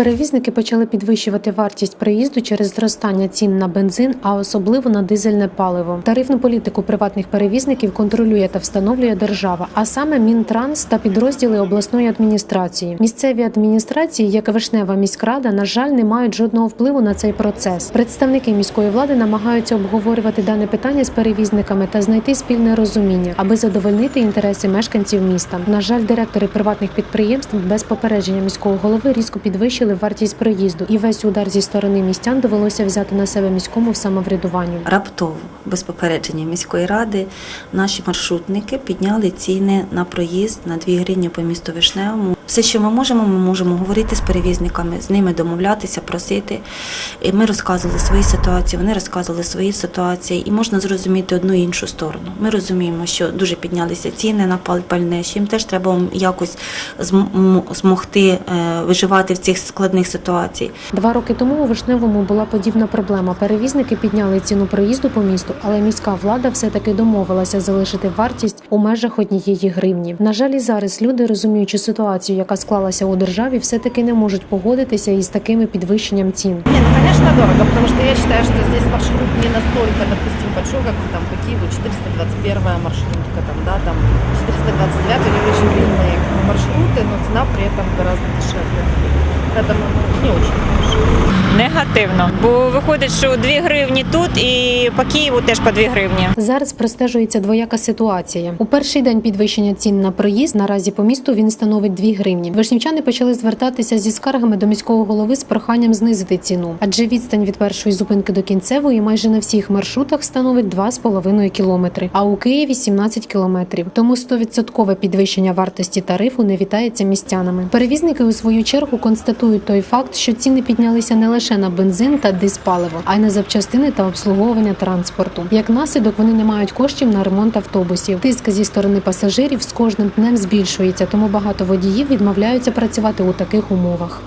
Перевізники почали підвищувати вартість проїзду через зростання цін на бензин, а особливо на дизельне паливо. Тарифну політику приватних перевізників контролює та встановлює держава, а саме Мінтранс та підрозділи обласної адміністрації. Місцеві адміністрації, як Вишнева міськрада, на жаль, не мають жодного впливу на цей процес. Представники міської влади намагаються обговорювати дане питання з перевізниками та знайти спільне розуміння, аби задовольнити інтереси мешканців міста. На жаль, директори приватних підприємств без попередження міського голови різко підвищили вартість проїзду, і весь удар зі сторони містян довелося взяти на себе міському самоврядуванню. Раптово, без попередження міської ради, наші маршрутники підняли ціни на проїзд на 2 гривні по місту Вишневому. Все, що ми можемо, ми можемо говорити з перевізниками, з ними домовлятися, просити. І ми розказували свої ситуації, вони розказували свої ситуації, і можна зрозуміти одну і іншу сторону. Ми розуміємо, що дуже піднялися ціни на пал- пальне, що їм теж треба якось змогти е, виживати в цих складних ситуаціях. Два роки тому у Вишневому була подібна проблема. Перевізники підняли ціну проїзду по місту, але міська влада все-таки домовилася залишити вартість у межах однієї гривні. На жаль, і зараз люди, розуміючи ситуацію, яка склалася у державі, все-таки не можуть погодитися із такими підвищенням цін. Не, ну конечно дорого, потому что я считаю, что здесь маршрут не настолько, допустим, большой, как там по Киеву 421 маршрутка, там, да, там 429 не очень длинные маршруты, но цена при этом гораздо дешевле. Поэтому ну, не очень хорошо. Негативно, бо виходить, що 2 гривні тут і по Києву теж по 2 гривні. Зараз простежується двояка ситуація. У перший день підвищення цін на проїзд наразі по місту він становить 2 гривні. Вишнівчани почали звертатися зі скаргами до міського голови з проханням знизити ціну, адже відстань від першої зупинки до кінцевої майже на всіх маршрутах становить 2,5 кілометри, а у Києві 17 кілометрів. Тому 100% підвищення вартості тарифу не вітається містянами. Перевізники у свою чергу констатують той факт, що ціни піднялися не лише на бензин та диспаливо, а й на запчастини та обслуговування транспорту. Як наслідок, вони не мають коштів на ремонт автобусів. Тиск зі сторони пасажирів з кожним днем збільшується, тому багато водіїв відмовляються працювати у таких умовах.